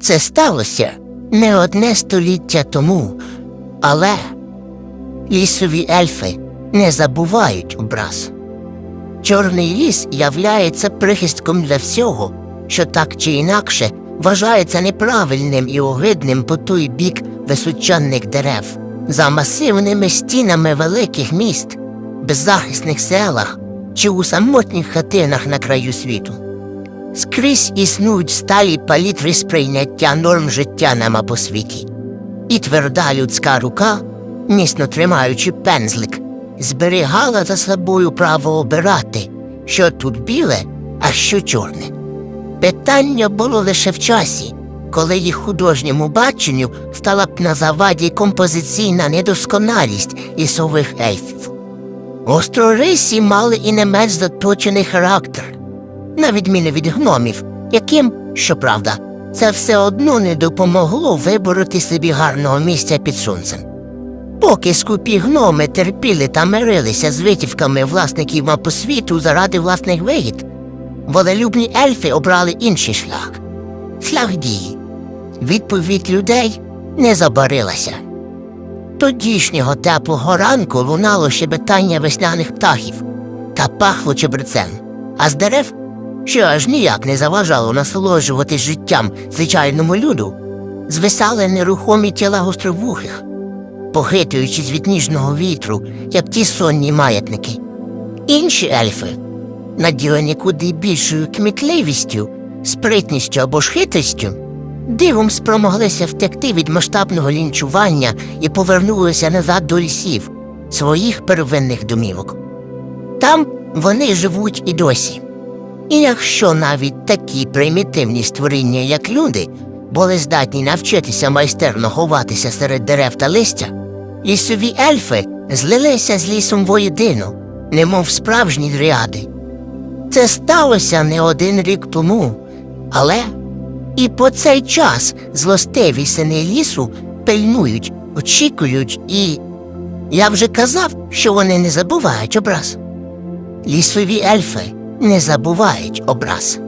Це сталося не одне століття тому, але лісові ельфи не забувають образ. Чорний ліс являється прихистком для всього, що так чи інакше вважається неправильним і огидним по той бік височенних дерев, за масивними стінами великих міст, беззахисних селах чи у самотніх хатинах на краю світу. Скрізь існують сталі палітри сприйняття норм життя нам по світі. І тверда людська рука, міцно тримаючи пензлик, зберігала за собою право обирати, що тут біле, а що чорне. Питання було лише в часі, коли їх художньому баченню стала б на заваді композиційна недосконалість лісових ельфів. Острорисі мали і не менш заточений характер, на відміну від гномів, яким, щоправда, це все одно не допомогло вибороти собі гарного місця під сонцем. Поки скупі гноми терпіли та мирилися з витівками власників мапосвіту заради власних вигід, волелюбні ельфи обрали інший шлях шлях дії. Відповідь людей не забарилася. Тодішнього теплого ранку лунало щебетання весняних птахів та пахло чебрецем, а з дерев, що аж ніяк не заважало насолоджуватись життям звичайному люду, звисали нерухомі тіла гостровухих, похитуючись від ніжного вітру, як ті сонні маятники. Інші ельфи, наділені куди більшою кмітливістю, спритністю або ж хитрістю, дивом спромоглися втекти від масштабного лінчування і повернулися назад до лісів своїх первинних домівок. Там вони живуть і досі. І якщо навіть такі примітивні створіння, як люди, були здатні навчитися майстерно ховатися серед дерев та листя, лісові ельфи злилися з лісом воєдино, немов справжні дріади. Це сталося не один рік тому, але і по цей час злостиві сини лісу пильнують, очікують і. Я вже казав, що вони не забувають образ. Лісові ельфи не забувають образ.